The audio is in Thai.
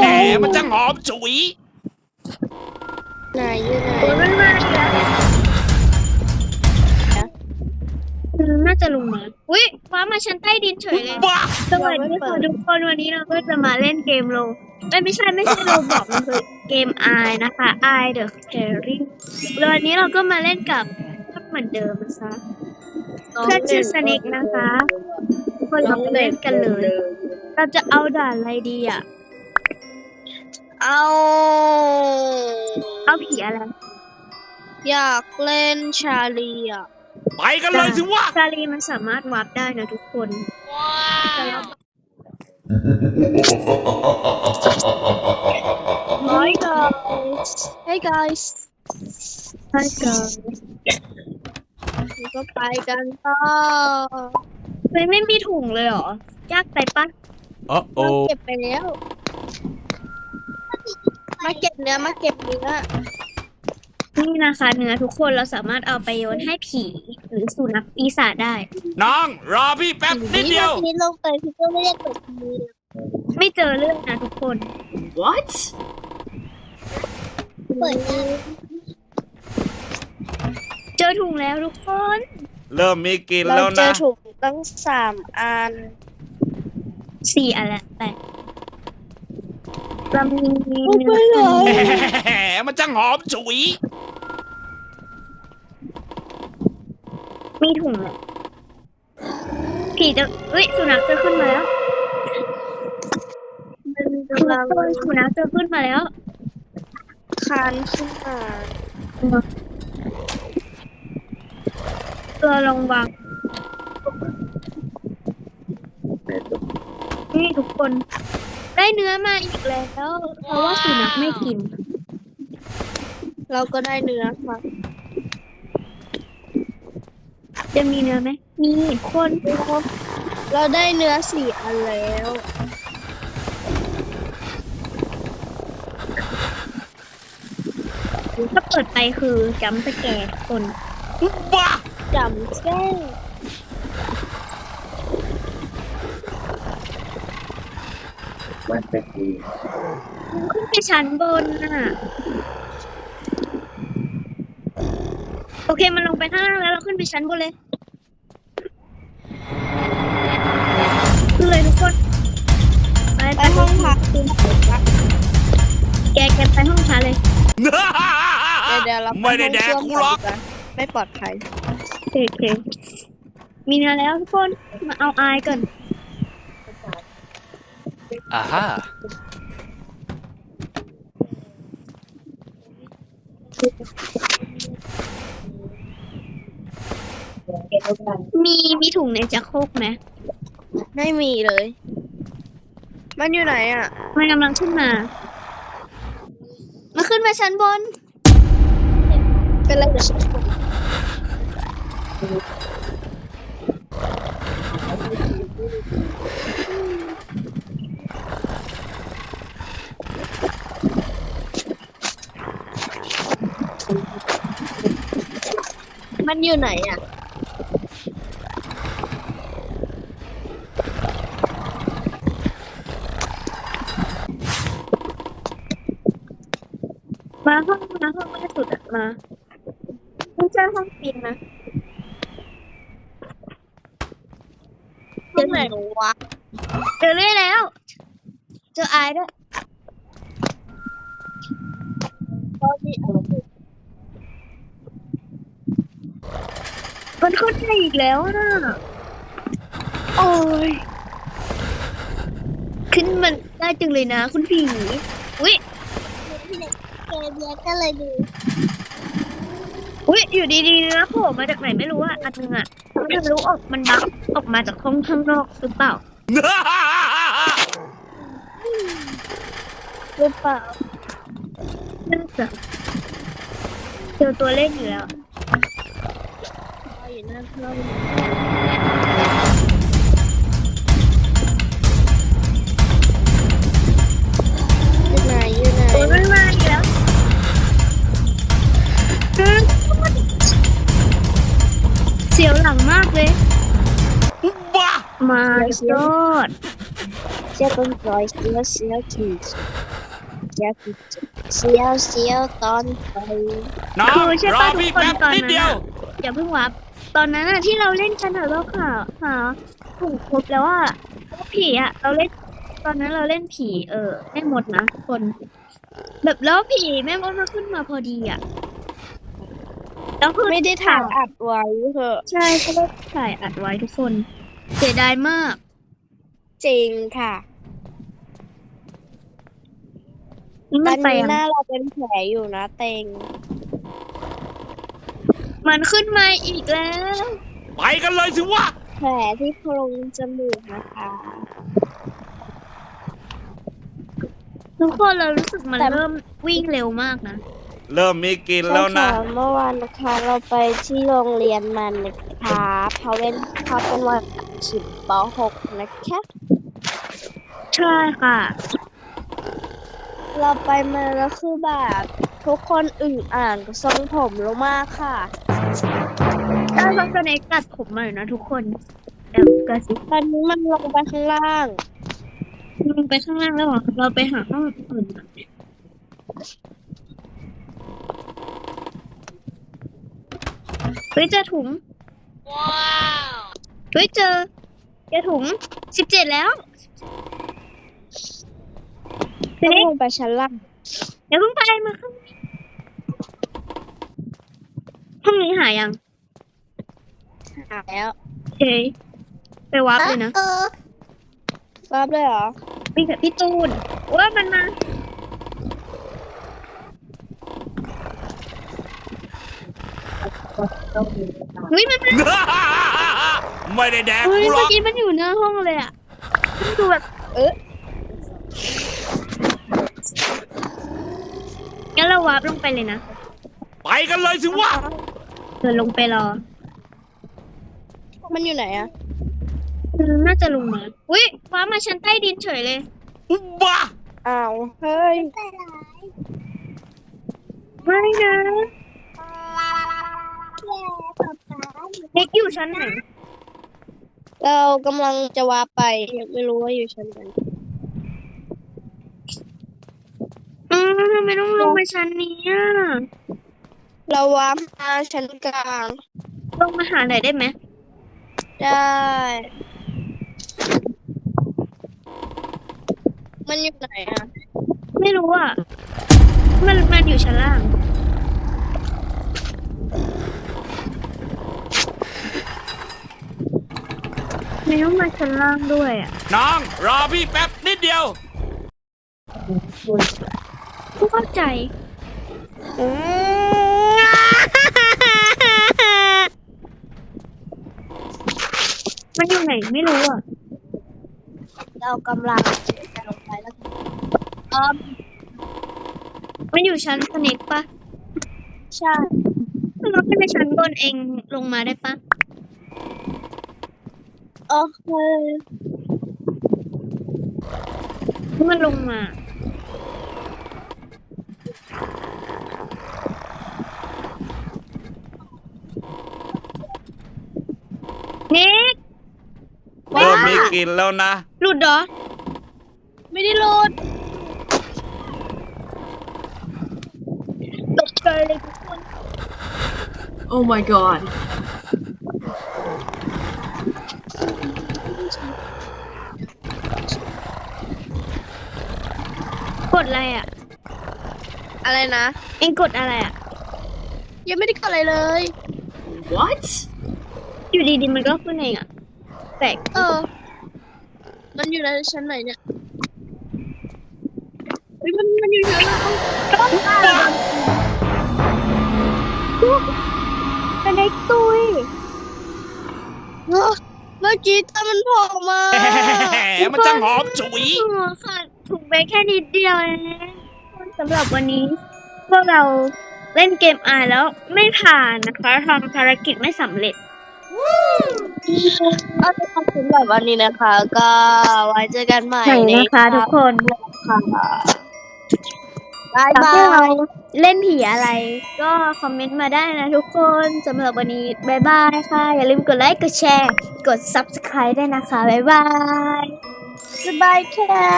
แหมมันจะหอมฉุย ไหนอยู่ไหนโอ้ยมันมาอีกแล้วอืมน่าจะลงมา อุ้ยฟ้ามาชั้นใต้ดินเฉยเลย บ้าสวัสดีค่ะทุกคนวันนี้เราก็จะมาเล่นเกมโลไม่ไม่ใช่ไม่ใช่โลบอกมันคือเกม I นะคะ I the Caring แล้ววันนี้เราก็มาเล่นกับเหมือนเดิมนะคะเพื่อนชื่อสนิกนะคะทุกคนเราไปเล่นกันเลย เราจะเอาด่านอะไรดีอะ เอาเอาผีอะไร อยากเล่นชาลีอะ ไปกันเลยสิวะซาลีมันสามารถวาร์ปได้นะทุกคนแต่เรา Hi guys Hey guys ใช่กันเราก็ไปกันต่อเฮ้ยไม่มีถุงเลยเหรอ ยากไปปะโอ้โอเราเก็บไปแล้ว มาเก็บเนื้อมาเก็บเนื้อนี่นะคะเนื้อทุกคนเราสามารถเอาไปโยนให้ผีหรือสุนัขปีศาจได้ น้องรอพี่แป๊บนิดเดียวพี่ลงไปพี่ก็ไม่ได้เปิดมือไม่เจอเรื่องนะทุกคน What? เปิดมือเจอถุงแล้วทุกคนเริ่มมีกลินเราแล้วเจอนะ ถุงตั้งสามอันสี่อันละแต่เรามีเนื้ไม่อเลยแหมมันจะหอมฉุย มีถุงเลยผีจะเอ้ยสุนัขจะขึ้นมาแล้วทุกคนสุนัขจะขึ้นมาแล้ว คานขึ้นมาเราลองวางนี่ทุกคน ได้เนื้อมาอีกแล้ว เพราะว่าสุนัขไม่กิน เราก็ได้เนื้อมาจะมีเนื้อไหม มีคนเราได้เนื้อสี่อันแล้ว ถ้าเปิดไปคือจำสแกร์คนบ้าจำแจ้งขึ้นไปชั้นบนน่ะ โอเคมันลงไปข้างล่างแล้วเราขึ้นไปชั้นบนเลยขึ้นเลยทุกคน ไปไปห้องพักแกแกไปห้องพักเลยเดี๋ยวเดี๋ยวเราปไม่ได้แดกห้องกูส้วหรอกนไม่ปลอดภัย โอเคโอเคมีเนื้อแล้วทุกคน มาเอาอายก่อน อ่าฮะมีมีถุงในจักรโครกไหมไม่มีเลย มันอยู่ไหนอะ มันกำลังขึ้นมามาขึ้นมาชั้นบน เป็นอะไร มันอยู่ไหนอะ มาห้องมาห้องล่าสุดอะมาไม่ใช่ห้องปีนนะตรงไหนวะเจอเรื่อยแล้ว เจอไอายด้วยตอนนี้ มันขึ้นได้อีกแล้วนะโอ้ย ขึ้นมันได้จังเลยนะ คุณผีอุ้ยเจอเบียก็เลยดูอุ้ยอยู่ดีๆนะโผล่มาจากไหนไม่รู้อะอันนึงอะมันจะรู้ออกมันบักออกมาจากห้องข้างนอกหรือเปล่าหรือเปล่าน่าจะเจอตัวเล่นอยู่แล้ว อยู่หน้าเครื่องอยู่ไหนอยู่ไหนโอ้ยมันมาอีกแล้วอืมเสียวหลังมากเลยบ้ามายอดเสียวต้นซอยเสียวเสียวขี่เสียวขี่เสียวเสียวตอนไป น้องคือใช่รอปะทุพี่กคนแป๊บตอนนิดนั้นเดียว อะอย่าเพิ่งวับ ตอนนั้นอะที่เราเล่นกันอะเราหาหาถูกครบแล้วอะแล้วผีอะเราเล่น ตอนนั้นเราเล่นผี เออแม่มดนะทุกคน แบบแล้วผีแม่มดมาขึ้นมาพอดีอะแล้วคือไม่ได้ถ่ายอัดไว้เถอะใช่ก็ได้ถ่ายอัดไว้ทุกคน เสียดายมาก จริงค่ะนี่ตมัอนนไปนี้ยังหน้าเราเป็นแผลอยู่นะเต็ง มันขึ้นมาอีกแล้ว ไปกันเลยสิวะ แผลที่โพรงจมูกนะคะ ทุกคนเรารู้สึกมันเริ่มวิ่งเร็วมากนะ เริ่มมีกลินแล้วนะใช่ค่เมื่อวานนะคะเราไปที่โรงเรียนมันนะคะเพราะเป็นเพราะเป็นวันฉิบป .6 นะคะใช่ค่ะ เราไปมาแล้วคือแบบ ทุกคนอึ่งอ่างกับทรงผมลงมากค่ะ ได้ลองสเนกกัดผมมาเลยนะทุกคนแอบกระซิบตอนนี้มันลงไปข้างล่างลงไปข้างล่างแล้วเหรอเราไปหาห้องอื่นก่อนเฮ้ยเจอถุง ว้าวเฮ้ยเจอเจอถุงสิบเจ็ดแล้วสต้องเนกลงไปชั้นล่างเดี๋ยวเพิ่งไปมาข้าง ในห้องนี้หายังหายแล้วโอเคไปวับเลยนะรับเลยเหรอ วิ่งกับพี่ตูนว่ามันมา เฮ้ยมันมาไม่ได้แดกเฮ้ยกูหรเมื่ออกกี้มันอยู่หน้าห้องเลยอะมันดูแบบเอ๊ะงั้นเราวาร์ปลงไปเลยนะ ไปกันเลยสิวะ เดินลงไปรอ มันอยู่ไหนอะอืมน่าจะลงมาอุ้ยวาร์ปมาชั้นใต้ดินเฉยเลย อุบ้าอ้าว เฮ้ย ไม่นะเด็กอยู่ชั้นไหน เรากำลังจะวาไปยังไม่รู้ว่าอยู่ชั้นไหนอืมทำไมต้องลงไปชั้นนี้อะเราวามาชั้นกลาง ลงมาหาหน่อยได้ไหมได้ มันอยู่ไหนอะไม่รู้อะ มันมันอยู่ชั้นล่าง ไม่ต้องมาชั้นล่างด้วยอะน้องรอพี่แป๊บนิดเดียว ผู้เข้าใจมั นอยู่ไหนไม่รู้อะ เรากำลังจะลงไปแล้วเออมันอยู่ชั้นสเน็กปะใช่เราขึ้นไปชั้นบนเองลงมาได้ปะโอเคมันลงมา เน็ก เริ่มมี กลินแล้วนะ หลุดเหรอ ไม่ได้โหลดตกใจเลยทุกคน Oh my god. กดอะไรอะ อะไรนะ เองกดอะไรอะ ยังไม่ได้กดอะไรเลย What? อยู่ดีๆมันก็ขึ้นเองอะแปลก เออ มันอยู่ในชั้นไหนเนี่ยเฮ้ยมันมันอยู่ชั้นไหนเป็นไอ้ตุยเอ้อเมื่อกี้ตามันโผล่มาแหมมันจังหอมฉุย หัวค่ะถูกไปแค่นิดเดียวเองสำหรับวันนี้พวกเราเล่นเกมอายแล้วไม่ผ่านนะคะทำภารกิจไม่สำเร็จ เอาเป็นความสำหรับวันนี้นะคะ ก็ไว้เจอกันใหม่ใช่นะคะทุกคนค่ะบายบาพวกเรายเล่นผีอะไร ก็คอมเมนต์มาได้นะทุกคนสำหรับวันนี้บายบายค่ะ อย่าลืมกดไลค์กดแชร์ กด subscribe ด้วยนะคะบ๊ายบายบ๊ายบายค่ะ